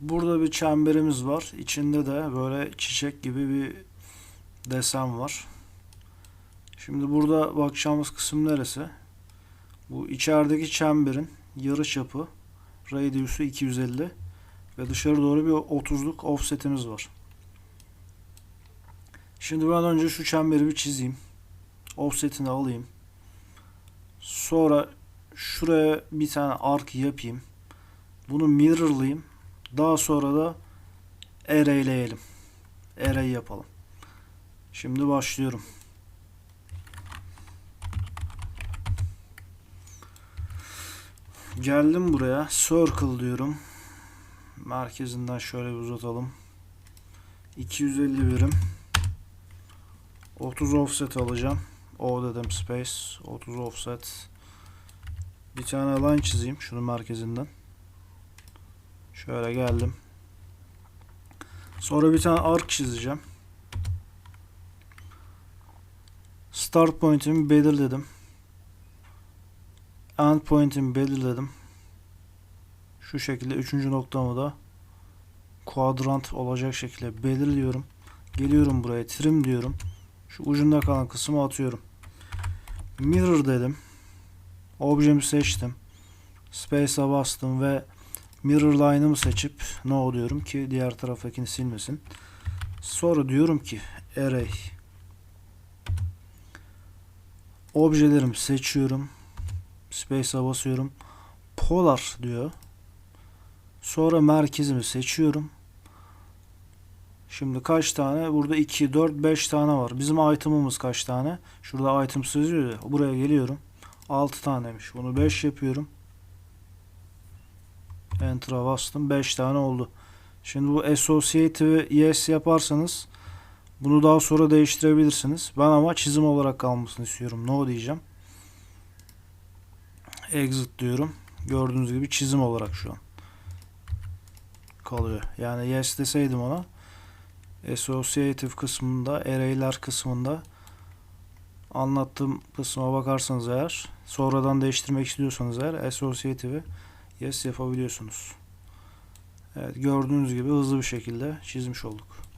Burada bir çemberimiz var. İçinde de böyle çiçek gibi bir desen var. Şimdi burada bakacağımız kısım neresi? Bu içerideki çemberin yarı çapı radius'u 250 ve dışarı doğru bir 30'luk offset'imiz var. Şimdi ben önce şu çemberi bir çizeyim. Offset'ini alayım. Sonra şuraya bir tane arc yapayım. Bunu mirrorlayayım. Daha sonra da array'leyelim. Array yapalım. Şimdi başlıyorum. Geldim buraya. Circle diyorum. Merkezinden şöyle bir uzatalım. 250 birim. 30 offset alacağım. O dedim space. 30 offset. Bir tane line çizeyim şunun merkezinden. Şöyle geldim. Sonra bir tane arc çizeceğim. Start point'imi belirledim. End point'imi belirledim. Şu şekilde üçüncü noktamı da quadrant olacak şekilde belirliyorum. Geliyorum buraya trim diyorum. Şu ucunda kalan kısmı atıyorum. Mirror dedim. Objemi seçtim. Space'a bastım ve mirror line'ımı seçip no diyorum ki diğer taraftakini silmesin. Sonra diyorum ki array objelerimi seçiyorum. Space'a basıyorum. Polar diyor. Sonra merkezimi seçiyorum. Şimdi kaç tane? Burada 2, 4, 5 tane var. Bizim item'ımız kaç tane? Şurada item yazıyor ya. Buraya geliyorum. 6 tanemiş. Bunu 5 yapıyorum. Enter'a bastım. 5 tane oldu. Şimdi bu associative yes yaparsanız bunu daha sonra değiştirebilirsiniz. Ben ama çizim olarak kalmasını istiyorum. No diyeceğim. Exit diyorum. Gördüğünüz gibi çizim olarak şu an kalıyor. Yani yes deseydim ona associative kısmında array'ler kısmında anlattığım kısma bakarsanız eğer sonradan değiştirmek istiyorsanız eğer associative'i yes yapabiliyorsunuz. Evet gördüğünüz gibi hızlı bir şekilde çizmiş olduk.